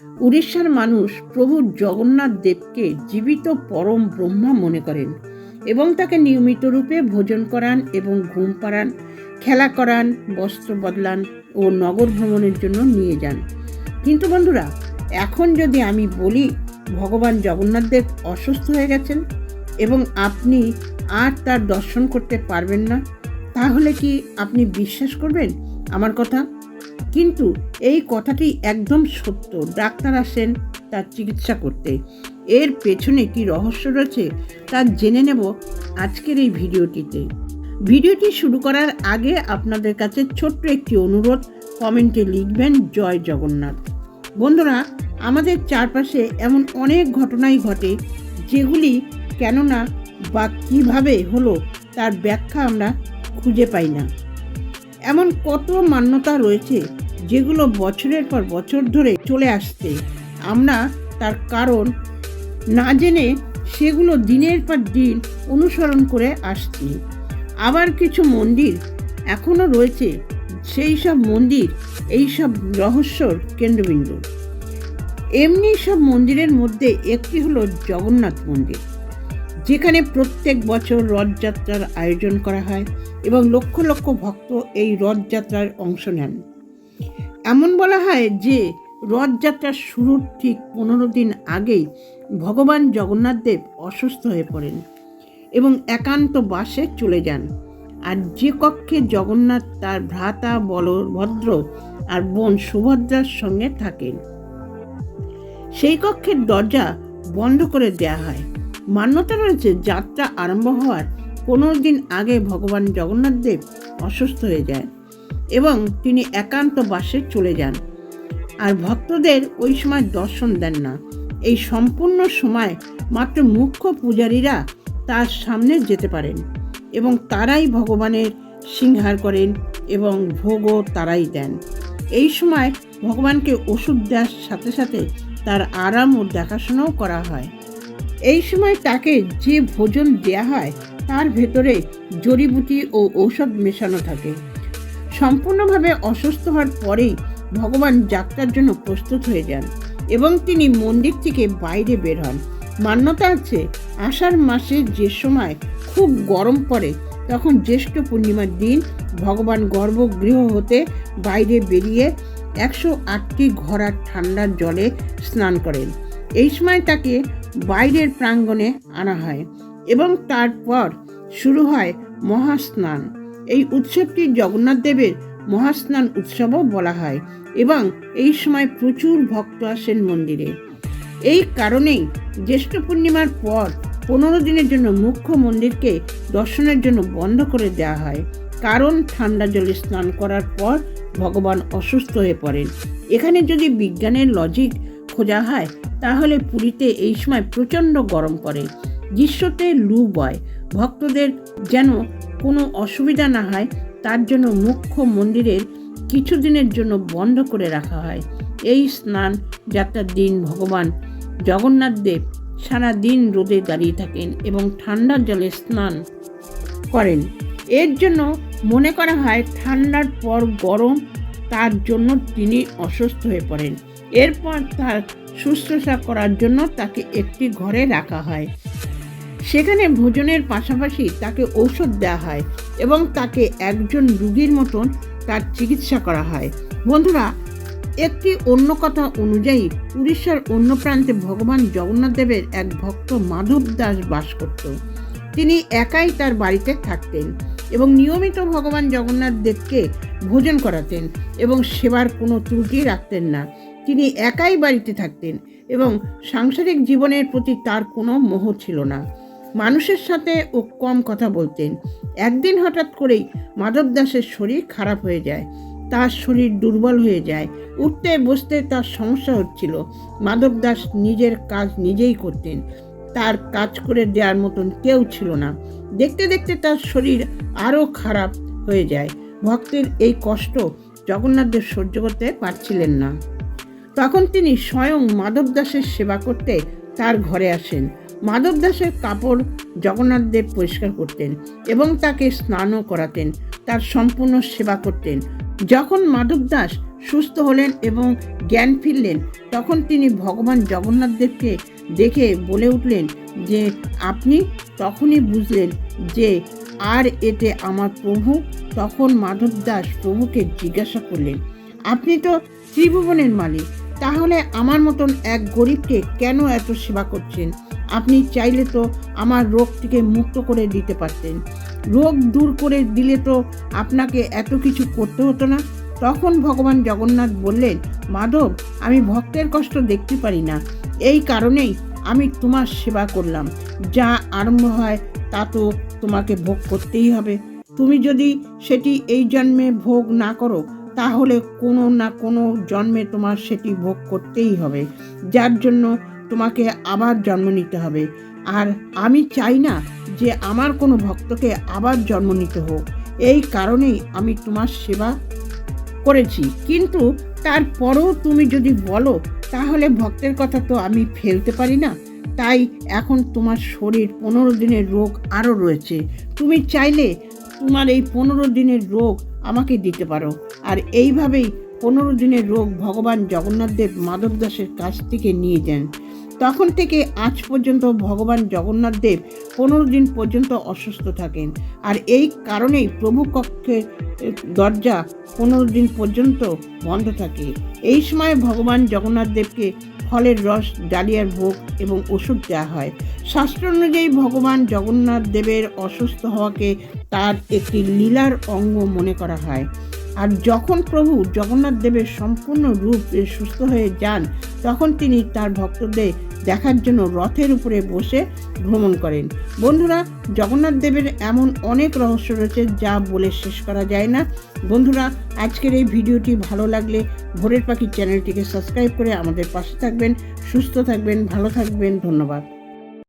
উড়িষ্যার মানুষ প্রভু জগন্নাথ দেবকে জীবিত পরম ব্রহ্মা মনে করেন এবং তাকে নিয়মিত রূপে ভোজন করান এবং ঘুম পাড়ান, খেলা করান, বস্ত্র বদলান ও নগর ভ্রমণের জন্য নিয়ে যান। কিন্তু বন্ধুরা, এখন যদি আমি বলি ভগবান জগন্নাথ দেব অসুস্থ হয়ে গেছেন এবং আপনি আর তার দর্শন করতে পারবেন না, তাহলে কি আপনি বিশ্বাস করবেন? আমার কথা কিন্তু এই কথাটি একদম সত্য। ডাক্তার আসেন তার চিকিৎসা করতে। এর পেছনে কি রহস্য রয়েছে তা জেনে নেব আজকের এই ভিডিওটিতে। ভিডিওটি শুরু করার আগে আপনাদের কাছে ছোট্ট একটি অনুরোধ, কমেন্টে লিখবেন, জয় জগন্নাথ। বন্ধুরা, আমাদের চারপাশে এমন অনেক ঘটনাই ঘটে, যেগুলি কেননা বা কীভাবে হলো তার ব্যাখ্যা আমরা খুঁজে পাই না। এমন কত মান্যতা রয়েছে যেগুলো বছরের পর বছর ধরে চলে আসছে। আমরা তার কারণ না জেনে সেগুলো দিনের পর দিন অনুসরণ করে আসছি। আবার কিছু মন্দির এখনও রয়েছে, সেই সব মন্দির, এই সব রহস্যর কেন্দ্রবিন্দু। এমনি সব মন্দিরের মধ্যে একটি হলো জগন্নাথ মন্দির, যেখানে প্রত্যেক বছর রথযাত্রার আয়োজন করা হয় এবং লক্ষ লক্ষ ভক্ত এই রথযাত্রার অংশ নেন। এমন বলা হয় যে রথযাত্রার শুরুর ঠিক পনেরো দিন আগেই ভগবান জগন্নাথ দেব অসুস্থ হয়ে পড়েন এবং একান্ত বাসে চলে যান। আর যে কক্ষে জগন্নাথ তার ভ্রাতা বলভদ্র আর বোন সুভদ্রার সঙ্গে থাকেন, সেই কক্ষের দরজা বন্ধ করে দেয়া হয়। মান্যতা রয়েছে, যাত্রা আরম্ভ হওয়ার পনেরো দিন আগে ভগবান জগন্নাথ দেব অসুস্থ হয়ে যায়। এবং তিনি একান্ত বাসে চলে যান। আর ভক্তদের ওই সময় দর্শন দেন না। এই সম্পূর্ণ সময় মাত্র মুখ্য পূজারীরা তার সামনে যেতে পারেন এবং তারাই ভগবানের সিংহার করেন এবং ভোগও তারাই দেন। এই সময় ভগবানকে ওষুধ দেওয়ার সাথে সাথে তার আরাম ও দেখাশোনাও করা হয়। এই সময় তাকে যে ভোজন দেয়া হয় তার ভেতরে জড়িবুটি ও ঔষধ মেশানো থাকে। সম্পূর্ণভাবে অসুস্থ হওয়ার পরেই ভগবান যাত্রার জন্য প্রস্তুত হয়ে যান এবং তিনি মন্দির থেকে বাইরে বের হন। মান্যতা আছে, আষাঢ় মাসে যে সময় খুব গরম পড়ে, তখন জ্যৈষ্ঠ পূর্ণিমার দিন ভগবান গর্ভগৃহ হতে বাইরে বেরিয়ে একশো আটটি ঘোড়ার ঠান্ডার জলে স্নান করেন। এই সময় তাকে বাইরের প্রাঙ্গণে আনা হয় এবং তারপর শুরু হয় মহাস্নান। এই উৎসবটি জগন্নাথ দেবের মহাস্নান উৎসবও বলা হয় এবং এই সময় প্রচুর ভক্ত আসেন মন্দিরে। এই কারণেই জ্যৈষ্ঠ পূর্ণিমার পর পনেরো দিনের জন্য মুখ্য মন্দিরকে দর্শনের জন্য বন্ধ করে দেওয়া হয়। কারণ ঠান্ডা জলে স্নান করার পর ভগবান অসুস্থ হয়ে পড়েন। এখানে যদি বিজ্ঞানের লজিক খোঁজা হয়, তাহলে পুরীতে এই সময় প্রচণ্ড গরম পড়ে। গ্রীষ্মতে লু বয়। ভক্তদের যেন কোনো অসুবিধা না হয়, তার জন্য মুখ্য মন্দিরের কিছুদিনের জন্য বন্ধ করে রাখা হয়। এই স্নান যাত্রার দিন ভগবান জগন্নাথ দেব সারা দিন রোদে দাঁড়িয়ে থাকেন এবং ঠান্ডার জলে স্নান করেন। এর জন্য মনে করা হয় ঠান্ডার পর গরম, তার জন্য তিনি অসুস্থ হয়ে পড়েন। এরপর তার শুশ্রূষা করার জন্য তাকে একটি ঘরে রাখা হয়। সেখানে ভোজনের পাশাপাশি তাকে ঔষধ দেওয়া হয় এবং তাকে একজন রুগীর মতন তার চিকিৎসা করা হয়। বন্ধুরা, একটি অন্য কথা অনুযায়ী উড়িষ্যার অন্য প্রান্তে ভগবান জগন্নাথ দেবের এক ভক্ত মাধব দাস বাস করত। তিনি একাই তার বাড়িতে থাকতেন এবং নিয়মিত ভগবান জগন্নাথ দেবকে ভোজন করাতেন এবং সেবার কোনো ত্রুটি রাখতেন না। তিনি একাই বাড়িতে থাকতেন এবং সাংসারিক জীবনের প্রতি তার কোনো মোহ ছিল না। মানুষের সাথে ও কম কথা বলতেন। একদিন হঠাৎ করেই মাধব দাসের শরীর খারাপ হয়ে যায়। তার শরীর দুর্বল হয়ে যায়। উঠতে বসতে তার সমস্যা হচ্ছিল। মাধব দাস নিজের কাজ নিজেই করতেন। তার কাজ করে দেওয়ার মতন কেউ ছিল না। দেখতে দেখতে তার শরীর আরও খারাপ হয়ে যায়। ভক্তের এই কষ্ট জগন্নাথদেব সহ্য করতে পারছিলেন না। তখন তিনি স্বয়ং মাধব দাসের সেবা করতে তার ঘরে আসেন। মাধব দাসের কাপড় জগন্নাথ দেব পরিষ্কার করতেন এবং তাকে স্নানও করাতেন, তার সম্পূর্ণ সেবা করতেন। যখন মাধব দাস সুস্থ হলেন এবং জ্ঞান ফিরলেন, তখন তিনি ভগবান জগন্নাথ দেবকে দেখে বলে উঠলেন যে, আপনি তখনই বুঝলেন যে, আর এতে আমার প্রভু? তখন মাধব দাস প্রভুকে জিজ্ঞাসা করলেন, আপনি তো ত্রিভুবনের মালিক, তাহলে আমার মতন এক গরিবকে কেন এত সেবা করছেন? আপনি চাইলে তো আমার রোগটিকে মুক্ত করে দিতে পারতেন। রোগ দূর করে দিলে তো আপনাকে এত কিছু করতে হতো না। তখন ভগবান জগন্নাথ বললেন, মাধব, আমি ভক্তের কষ্ট দেখতে পারি না। এই কারণেই আমি তোমার সেবা করলাম। যা আরম্ভ হয় তা তো তোমাকে ভোগ করতেই হবে। তুমি যদি সেটি এই জন্মে ভোগ না করো, তাহলে কোনো না কোনো জন্মে তোমার সেটি ভোগ করতেই হবে। যার জন্য তোমাকে আবার জন্ম নিতে হবে। আর আমি চাই না যে আমার কোনো ভক্তকে আবার জন্ম নিতে হোক। এই কারণেই আমি তোমার সেবা করেছি। কিন্তু তারপরেও তুমি যদি বলো, তাহলে ভক্তের কথা তো আমি ফেলতে পারি না। তাই এখন তোমার শরীর পনেরো দিনের রোগ আরও রয়েছে। তুমি চাইলে তোমার এই পনেরো দিনের রোগ আমাকে দিতে পারো। আর এইভাবেই পনেরো দিনের রোগ ভগবান জগন্নাথদেব মাধব দাসের কাছ থেকে নিয়ে যান। তখন থেকে আজ পর্যন্ত ভগবান জগন্নাথ দেব পনেরো দিন পর্যন্ত অসুস্থ থাকেন। আর এই কারণেই প্রভু কক্ষের দরজা পনেরো দিন পর্যন্ত বন্ধ থাকে। এই সময় ভগবান জগন্নাথ দেবকে ফলের রস, ডালিয়ার ভোগ এবং ওষুধ দেওয়া হয়। শাস্ত্র অনুযায়ী ভগবান জগন্নাথ দেবের অসুস্থ হওয়াকে তার একটি লীলার অঙ্গ মনে করা হয়। আর যখন প্রভু জগন্নাথ দেবের সম্পূর্ণ রূপ সুস্থ হয়ে যান, তখন তিনি তার ভক্তদের দেখার জন্য রথের উপরে বসে ভ্রমণ করেন। বন্ধুরা, জগন্নাথ দেবের এমন অনেক রহস্য রয়েছে যা বলে শেষ করা যায় না। বন্ধুরা, আজকের এই ভিডিওটি ভালো লাগলে ভোরের পাখি চ্যানেলটিকে সাবস্ক্রাইব করে আমাদের পাশে থাকবেন, সুস্থ থাকবেন, ভালো থাকবেন, ধন্যবাদ।